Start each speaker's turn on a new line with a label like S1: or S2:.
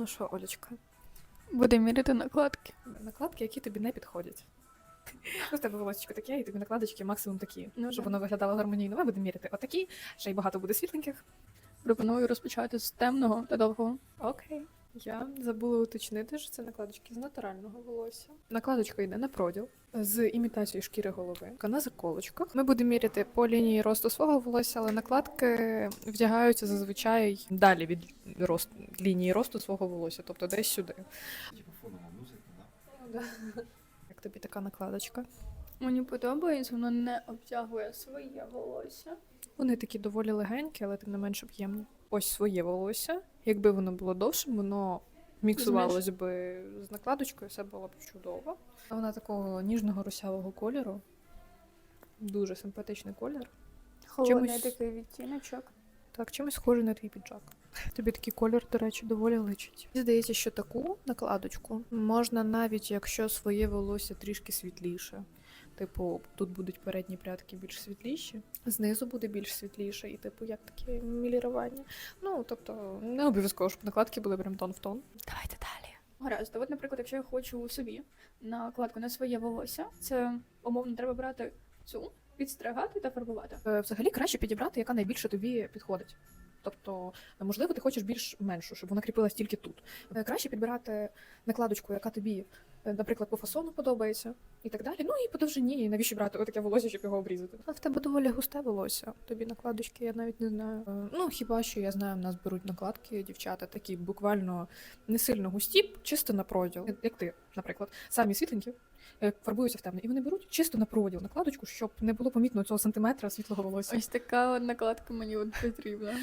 S1: Ну що, Олечка,
S2: Буде міряти накладки.
S1: накладки, які тобі не підходять. У тебе волосечко таке, і тобі накладочки максимум такі,
S2: Ну,
S1: щоб воно виглядало гармонійно. Ми будемо міряти отакі, ще й багато буде світленьких.
S2: Пропоную розпочати з темного та довгого.
S1: Окей. Я забула уточнити, що це накладочки з натурального волосся. Накладочка йде на проділ з імітацією шкіри голови, на заколочках. Ми будемо міряти по лінії росту свого волосся, але накладки вдягаються зазвичай далі від рост, лінії росту свого волосся, тобто десь сюди.
S3: Музика, да?
S1: Як тобі така накладочка?
S2: Мені подобається, воно не обтягує своє волосся.
S1: Вони такі доволі легенькі, але тим не менш об'ємні. Ось своє волосся. Якби воно було довшим, воно міксувалось би з накладочкою, все було б чудово. Вона такого ніжного русявого кольору. Дуже симпатичний колір.
S2: Холодний
S1: Чимось-
S2: такий відтіночок.
S1: Так, чимось схожий на твій піджак. Тобі такий колір, до речі, доволі личить. Мені здається, що таку накладочку можна навіть якщо своє волосся трішки світліше. Типу, тут будуть передні прядки більш світліші, знизу буде більш світліше, і типу, як таке мілірування. Ну, тобто, не обов'язково, щоб накладки були прям тон в тон. Давайте далі.
S2: Гаразд, от, наприклад, якщо я хочу собі накладку на своє волосся, це умовно треба брати цю, підстригати та фарбувати.
S1: Е, Взагалі краще підібрати, яка найбільше тобі підходить. Тобто, можливо, ти хочеш більш меншу, щоб вона кріпилась тільки тут. Е, Краще підбирати накладочку, яка тобі, е, наприклад, по фасону подобається, і так далі. Ну і по довжині, і навіщо брати отаке волосся, щоб його обрізати. Але в тебе доволі густе волосся. Тобі накладочки, я навіть не знаю. Е, Ну хіба що я знаю, в нас беруть накладки дівчата, такі буквально не сильно густі, чисто на проділ. Як ти, наприклад, самі світленькі. Фарбуються в темне, і вони беруть чисто на проділ накладочку, щоб не було помітно цього сантиметра світлого волосся.
S2: Ось така накладка мені от потрібна.